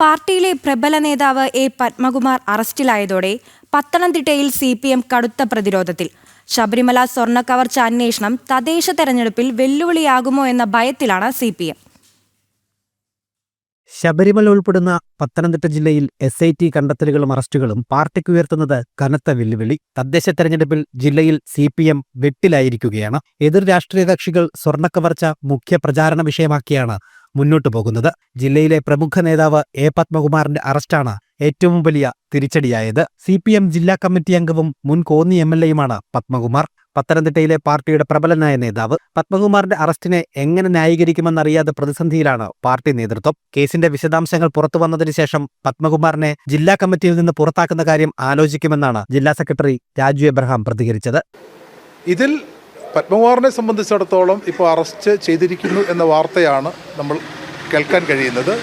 പാർട്ടിയിലെ പ്രബല നേതാവ് എ പത്മകുമാർ അറസ്റ്റിലായതോടെ പത്തനംതിട്ടയിൽ സി പി എം കടുത്ത പ്രതിരോധത്തിൽ. ശബരിമല സ്വർണക്കവർച്ച അന്വേഷണം തദ്ദേശ തെരഞ്ഞെടുപ്പിൽ വെല്ലുവിളിയാകുമോ എന്ന ഭയത്തിലാണ് സി പി എം. ശബരിമല ഉൾപ്പെടുന്ന പത്തനംതിട്ട ജില്ലയിൽ എസ് ഐ ടി കണ്ടെത്തലുകളും അറസ്റ്റുകളും പാർട്ടിക്ക് ഉയർത്തുന്നത് കനത്ത വെല്ലുവിളി. തദ്ദേശ തെരഞ്ഞെടുപ്പിൽ ജില്ലയിൽ സി പി എം വെട്ടിലായിരിക്കുകയാണ്. എതിർ രാഷ്ട്രീയ കക്ഷികൾ സ്വർണക്കവർച്ച മുഖ്യ പ്രചാരണ വിഷയമാക്കിയാണ് മുന്നോട്ടു പോകുന്നത്. ജില്ലയിലെ പ്രമുഖ നേതാവ് എ പത്മകുമാറിന്റെ അറസ്റ്റാണ് ഏറ്റവും വലിയ തിരിച്ചടിയായത്. സി പി എം ജില്ലാ കമ്മിറ്റി അംഗവും മുൻ കോന്നി എം എൽ എയുമാണ് പത്മകുമാർ. പത്തനംതിട്ടയിലെ പാർട്ടിയുടെ പ്രബലനായ നേതാവ് പത്മകുമാറിന്റെ അറസ്റ്റിനെ എങ്ങനെ ന്യായീകരിക്കുമെന്നറിയാതെ പ്രതിസന്ധിയിലാണ് പാർട്ടി നേതൃത്വം. കേസിന്റെ വിശദാംശങ്ങൾ പുറത്തു വന്നതിന് ശേഷം പത്മകുമാറിനെ ജില്ലാ കമ്മിറ്റിയിൽ നിന്ന് പുറത്താക്കുന്ന കാര്യം ആലോചിക്കുമെന്നാണ് ജില്ലാ സെക്രട്ടറി രാജു എബ്രഹാം പ്രതികരിച്ചത്. ഇതിൽ പത്മകുമാറിനെ സംബന്ധിച്ചിടത്തോളം ഇപ്പോൾ അറസ്റ്റ് ചെയ്തിരിക്കുന്നു എന്ന വാർത്തയാണ് നമ്മൾ കേൾക്കാൻ കഴിയുന്നത്.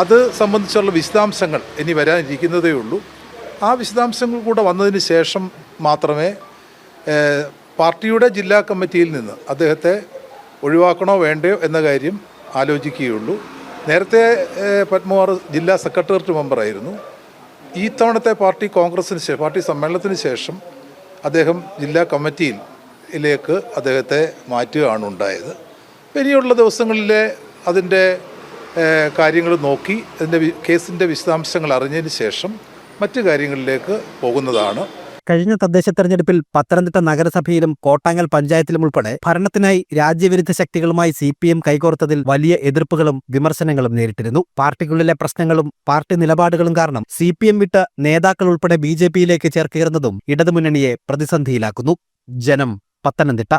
അത് സംബന്ധിച്ചുള്ള വിശദാംശങ്ങൾ ഇനി വരാനിരിക്കുന്നതേ ഉള്ളൂ. ആ വിശദാംശങ്ങൾ കൂടെ വന്നതിന് ശേഷം മാത്രമേ പാർട്ടിയുടെ ജില്ലാ കമ്മിറ്റിയിൽ നിന്ന് അദ്ദേഹത്തെ ഒഴിവാക്കണോ വേണ്ടയോ എന്ന കാര്യം ആലോചിക്കുകയുള്ളൂ. നേരത്തെ പത്മകുമാർ ജില്ലാ സെക്രട്ടേറിയറ്റ് മെമ്പറായിരുന്നു. ഈ തവണത്തെ പാർട്ടി കോൺഗ്രസിന് ശേഷം പാർട്ടി സമ്മേളനത്തിന് ശേഷം അദ്ദേഹം ജില്ലാ കമ്മിറ്റിയിലേക്ക് അദ്ദേഹത്തെ മാറ്റുകയാണ് ഉണ്ടായത്. ഇനിയുള്ള ദിവസങ്ങളിലെ അതിന്റെ കാര്യങ്ങൾ നോക്കി അതിന്റെ കേസിന്റെ വിശദാംശങ്ങൾ അറിഞ്ഞതിന് ശേഷം മറ്റു കാര്യങ്ങളിലേക്ക് പോകുന്നതാണ് കഴിഞ്ഞ തദ്ദേശ തെരഞ്ഞെടുപ്പിൽ പത്തനംതിട്ട നഗരസഭയിലും കോട്ടാങ്ങൽ പഞ്ചായത്തിലും ഉൾപ്പെടെ ഭരണത്തിനായി രാജ്യവിരുദ്ധ ശക്തികളുമായി സി പി എം കൈകോർത്തതിൽ വലിയ എതിർപ്പുകളും വിമർശനങ്ങളും നേരിട്ടിരുന്നു. പാർട്ടിക്കുള്ളിലെ പ്രശ്നങ്ങളും പാർട്ടി നിലപാടുകളും കാരണം സി പി എം വിട്ട് നേതാക്കൾ ഉൾപ്പെടെ ബി ജെ പിയിലേക്ക് ചേർക്കേറുന്നതും ഇടതുമുന്നണിയെ പ്രതിസന്ധിയിലാക്കുന്നു. ജനം പത്തനംതിട്ട